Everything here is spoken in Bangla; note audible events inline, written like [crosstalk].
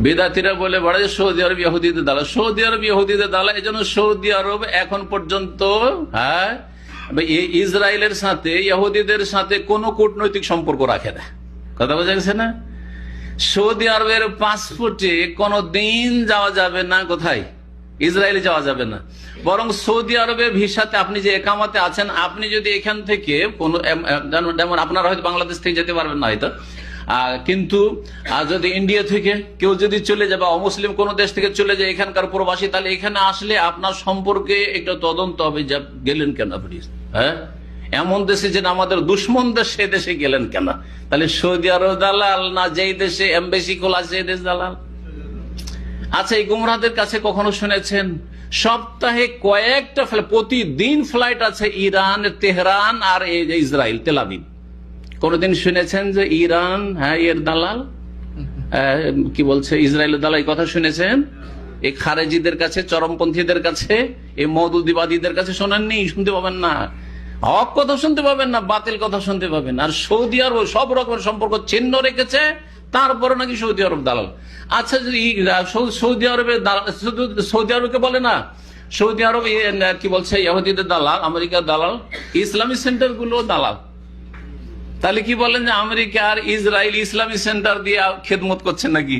বেদাতিরা বলে, বড় সৌদি আরব ইহুদিদের দালা সৌদি আরব ইহুদিদের দালা এই জন্য সৌদি আরব এখন পর্যন্ত হ্যাঁ ইসরায়েলের সাথে, ইহুদিদের সাথে কোনো কূটনৈতিক সম্পর্ক রাখে না। কথা বোঝা গেছে না? সৌদি আরবের পাসপোর্টে কোনো দিন যাওয়া যাবে না কোথায়? ইসরায়েলে যাওয়া যাবে না। বরং সৌদি আরবের ভিসাতে আপনি যে একামাতে আছেন, আপনি যদি এখান থেকে কোনো যেমন- আপনারা হয়তো বাংলাদেশ থেকে যেতে পারবেন না হয়তো কিন্তু যদি ইন্ডিয়া থেকে কেউ যদি চলে যায় বা অমুসলিম কোন দেশ থেকে চলে যায় এখানকার প্রবাসী, তাহলে এখানে আসলে আপনার সম্পর্কে একটা তদন্ত হবে যা গেলেন কেন আপনি? হ্যাঁ? এমন দেশে যে আমাদের দুশ্মন দেশ, সে দেশে গেলেন কেন? তাহলে সৌদি আরব দালাল না যেই দেশে এম্বাসি খোলা সেই দেশ দালাল? আচ্ছা এই গুমরাদের কাছে কখনো শুনেছেন? সপ্তাহে কয়েকটা প্রতিদিন ফ্লাইট আছে ইরান, তেহরান আর ইসরায়েল তেলাবিব কোনদিন শুনেছেন যে ইরান হ্যাঁ এর দালাল? [laughs] কি বলছে? ইসরায়েলের দালাল এই কথা শুনেছেন? এই খারেজিদের কাছে চরমপন্থীদের কাছে এই মৌদুদিবাদীদের কাছে শোনেননি? শুনতে পাবেন না। হক কথা শুনতে পাবেন না বাতিল কথা শুনতে পাবেন। আর সৌদি আরব সব রকমের সম্পর্ক চিহ্ন রেখেছে তারপরে নাকি সৌদি আরব দালাল। আচ্ছা যদি সৌদি শুধু সৌদি আরবকে বলে না সৌদি আরব কি বলছে? ইহুদিদের দালাল আমেরিকার দালাল ইসলামী সেন্টারগুলো দালাল। তাহলে কি বলেন যে আমেরিকা আর ইসরায়েল ইসলামী সেন্টার দিয়ে খেদমত করছে নাকি?